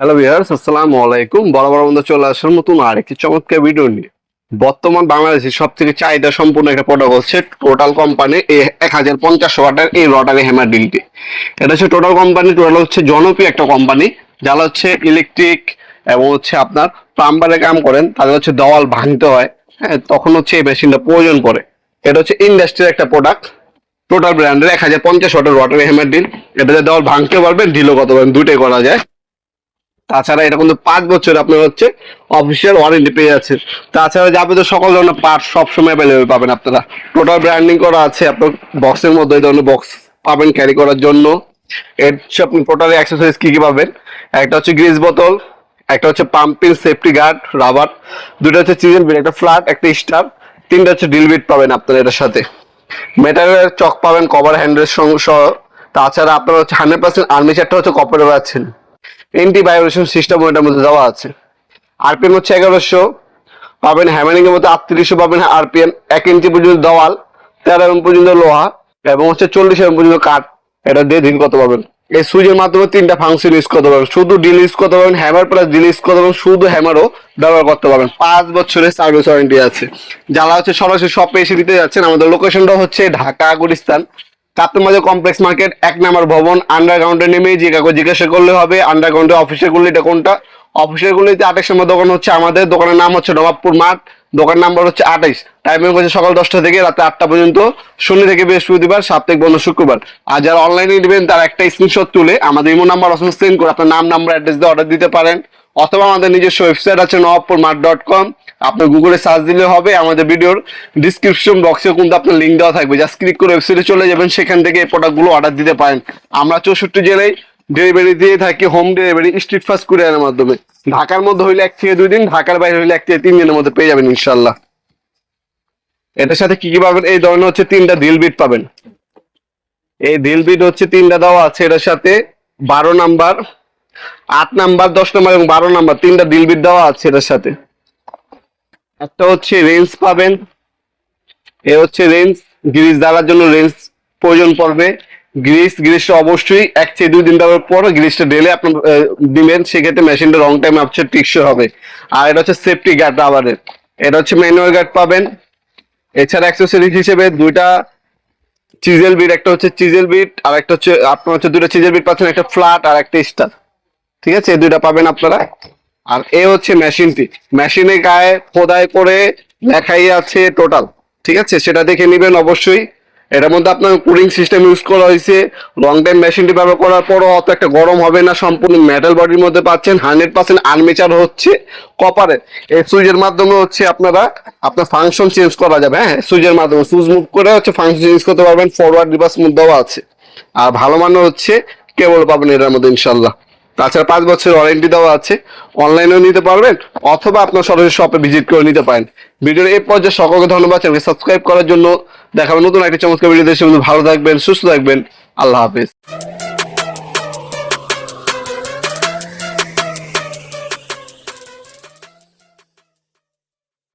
Hello viewers আসসালামু আলাইকুম। বড় বড় বন্ধু চলে আসার নতুন আরেকটি চমৎকার ভিডিও নিয়ে। বর্তমান বাংলাদেশের সব থেকে চাহিদা সম্পূর্ণ একটা প্রোডাক্ট হচ্ছে টোটাল কোম্পানি এক হাজার পঞ্চাশ ওয়াটার এই রটারি হ্যামার ডিলটি এটা হচ্ছে টোটাল কোম্পানি টোটাল হচ্ছে জনপ্রিয় একটা কোম্পানি যারা হচ্ছে ইলেকট্রিক এবং হচ্ছে আপনার প্লাম্বারে কাম করেন, তাদের হচ্ছে দেওয়াল ভাঙতে হয় হ্যাঁ তখন হচ্ছে এই মেশিনটা প্রয়োজন পড়ে। এটা হচ্ছে ইন্ডাস্ট্রির একটা প্রোডাক্ট টোটাল ব্র্যান্ডের এক হাজার পঞ্চাশ ওয়াটার রটারি হ্যামার ডিল এটাতে দেওয়াল ভাঙতে পারবেন ঢিলও করতে পারবেন দুটোই করা যায়। তাছাড়া এটা কিন্তু পাঁচ বছর আপনার হচ্ছে অফিসিয়াল ওয়ারেন্টি পেয়ে যাচ্ছেন তাছাড়া যাবে তো সকল ধরনের পার্ট সবসময় অ্যাভেলেবেল পাবেন আপনারা। টোটাল ব্র্যান্ডিং করা আছে, আপনার বক্সের মধ্যে এই ধরনের বক্স পাবেন ক্যারি করার জন্য। এর হচ্ছে আপনি টোটাল অ্যাক্সেসরিজ কি কি পাবেন? একটা হচ্ছে গ্রিজ বোতল একটা হচ্ছে পাম্পিং সেফটি গার্ড রাবার দুটো হচ্ছে চিজেন বিট একটা ফ্ল্যাট একটা স্টার তিনটা হচ্ছে ডিল বিট পাবেন আপনারা এটার সাথে। মেটালের চক পাবেন কভার হ্যান্ডেল সহ তাছাড়া আপনার হচ্ছে হান্ড্রেড পার্সেন্ট আর্মি চারটা হচ্ছে কপারে পাচ্ছেন ভাইব্রেশন সিস্টেম ওটার মধ্যে দেওয়া আছে। আরপিএম হচ্ছে এগারোশো, পাবেন হ্যামারিং এর মধ্যে আটত্রিশশো, পাবেন আরপিএম এক ইঞ্চি পর্যন্ত দেওয়াল, তেরো এম পর্যন্ত লোহা, এবং হচ্ছে চল্লিশ এম পর্যন্ত কাঠ। এটা দিয়ে দিন কত পাবেন এই সুইচের মাধ্যমে তিনটা ফাংশন ইউজ করতে পারবেন। শুধু ডিল ইউজ করতে পারবেন হ্যামার প্লাস ডিল ইউজ করতে পারবেন, শুধু হ্যামারও ব্যবহার করতে পারবেন। পাঁচ বছরের সার্ভিস ওয়ারেন্টি আছে। যারা হচ্ছে সরাসরি শপে এসে দিতে যাচ্ছেন, আমাদের লোকেশনটা হচ্ছে ঢাকা, গুলিস্তান। চাপ্তের মাঝে কমপ্লেক্স মার্কেট এক নম্বর ভবন আন্ডারগ্রাউন্ডে নেমে যে কাউকে জিজ্ঞাসা করলে হবে আন্ডারগ্রাউন্ডে অফিসের এটা কোনটা? অফিসের গুলিতে আঠাশ নম্বর দোকান হচ্ছে আমাদের, দোকানের নাম হচ্ছে নবাবপুর মাঠ, দোকান নাম্বার হচ্ছে আঠাইশ। টাইমিং হচ্ছে সকাল দশটা থেকে রাতে আটটা পর্যন্ত, শনি থেকে বৃহস্পতিবার, সাপ্তাহিক বন্ধ শুক্রবার। আর যারা অনলাইনে নেবেন, তার একটা স্ক্রিনশট তুলে আমাদের ইমো নাম্বার অসম সেন্ড করে আপনার নাম নাম্বার অ্যাড্রেস দিয়ে অর্ডার দিতে পারেন। অথবা আমাদের নিজস্ব ওয়েবসাইট আছে নবাবপুর মাঠ ডট কম আপনার গুগলে সার্চ দিলে হবে, আমাদের ভিডিওর ডিসক্রিপশন বক্সে কিন্তু আপনার লিঙ্ক দেওয়া থাকবে। জাস্ট ক্লিক করে ওয়েবসাইটে চলে যাবেন, সেখান থেকে এই প্রোডাক্টগুলো অর্ডার দিতে পারেন। আমরা চৌষট্টি জেলায় ডেলিভারি দিয়ে থাকি হোম ডেলিভারি স্ট্রিট ফাস্ট কুরিয়ারের মাধ্যমে। ঢাকার মধ্যে হইলে এক থেকে দুই দিন, ঢাকার বাইরে হইলে এক থেকে তিন দিনের মধ্যে পেয়ে যাবেন ইনশাল্লাহ এটার সাথে কি কি পাবেন? এই ধরনের হচ্ছে তিনটা দিল বিট পাবেন। এই দিল বিট হচ্ছে তিনটা দেওয়া আছে, এটার সাথে বারো নাম্বার আট নাম্বার, দশ নাম্বার এবং বারো নাম্বার, তিনটা দিল বিট দেওয়া আছে এটার সাথে। একটা হচ্ছে রেঞ্জ পাবেন, এ হচ্ছে রেঞ্জ গ্রিস দেওয়ার জন্য রেঞ্জ প্রয়োজন পড়বে। গ্রিস গ্রিসটা অবশ্যই এক থেকে দুই দিন দেওয়ার পর গ্রিসটা ঢেলে আপনার দিবেন, সেক্ষেত্রে মেশিনটা রং টাইম আপছে টিকসই হবে। আর এটা হচ্ছে সেফটি গার্ড রাবারের এটা হচ্ছে ম্যানুয়াল গার্ড পাবেন। এছাড়া অ্যাক্সেসরিজ হিসেবে দুইটা চিজেল বিট একটা হচ্ছে চিজেল বিট আর একটা হচ্ছে, আপনার হচ্ছে দুটো চিজেল বিট পাচ্ছেন, একটা ফ্ল্যাট আর একটা স্টার ঠিক আছে? এই দুইটা পাবেন আপনারা। আর এ হচ্ছে মেশিনটি মেশিনে গায়ে খোদাই করে লেখাই আছে টোটাল ঠিক আছে? সেটা দেখে নেবেন অবশ্যই। এটার মধ্যে আপনার কুলিং সিস্টেম ইউজ করা হয়েছে। লং টাইম মেশিনটি ব্যবহার করার পরও অত একটা গরম হবে না। সম্পূর্ণ মেটাল বডির মধ্যে পাচ্ছেন। হান্ড্রেড পার্সেন্ট আর্মেচার হচ্ছে কপারের এই সুইচের মাধ্যমে হচ্ছে আপনারা, আপনার ফাংশন চেঞ্জ করা যাবে। হ্যাঁ সুইচের মাধ্যমে। সুইচ মুভ করে হচ্ছে ফাংশন চেঞ্জ করতে পারবেন। ফরওয়ার্ড রিভার্স মুভ দেওয়া আছে। আর ভালো মানের হচ্ছে কেবল পাবেন এটার মধ্যে ইনশাল্লাহ তাছাড়া পাঁচ বছর ওয়ারেন্টি দেওয়া আছে। অনলাইনেও নিতে পারবেন, অথবা আপনার সরাসরি শপে ভিজিট করে নিতে পারেন। ভিডিওর এই পর্যায়ে সকলকে ধন্যবাদ, চ্যানেলকে সাবস্ক্রাইব করার জন্য। দেখাবেন নতুন একটা চমৎকার ভিডিও দেশে ভালো থাকবেন, সুস্থ থাকবেন। আল্লাহ হাফিজ।